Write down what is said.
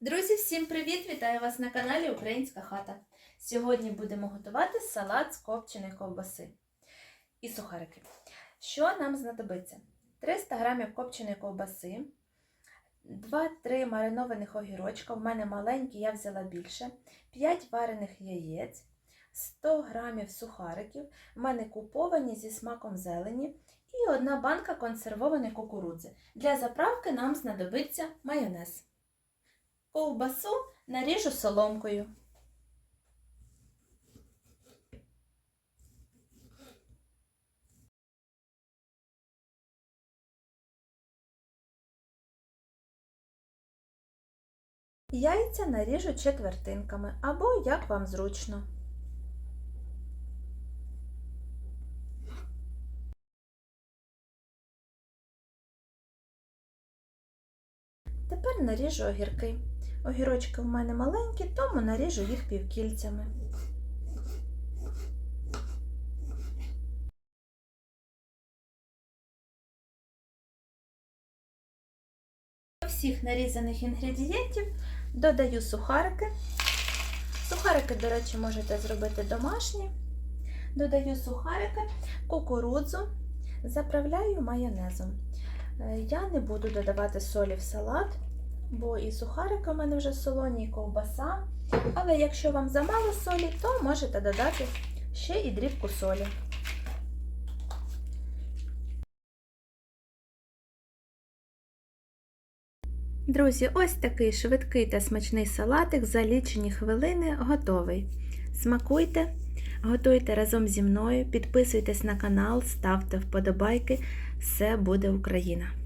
Друзі, всім привіт! Вітаю вас на каналі Українська хата. Сьогодні будемо готувати салат з копченої ковбаси і сухарики. Що нам знадобиться? 300 г копченої ковбаси, 2-3 маринованих огірочка, в мене маленькі, я взяла більше, 5 варених яєць, 100 г сухариків, в мене куповані зі смаком зелені і одна банка консервованої кукурудзи. Для заправки нам знадобиться майонез. Ковбасу наріжу соломкою. Яйця наріжу четвертинками або як вам зручно. Тепер наріжу огірки. Огірочки в мене маленькі, тому наріжу їх півкільцями. До всіх нарізаних інгредієнтів додаю сухарики. Сухарики, до речі, можете зробити домашні. Додаю сухарики, кукурудзу, заправляю майонезом. Е, Я не буду додавати солі в салат, бо і сухарики у мене вже солоні, і ковбаса. Але якщо вам замало солі, то можете додати ще і дрібку солі. Друзі, ось такий швидкий та смачний салатик за лічені хвилини готовий. Смакуйте, готуйте разом зі мною, підписуйтесь на канал, ставте вподобайки. Все буде Україна!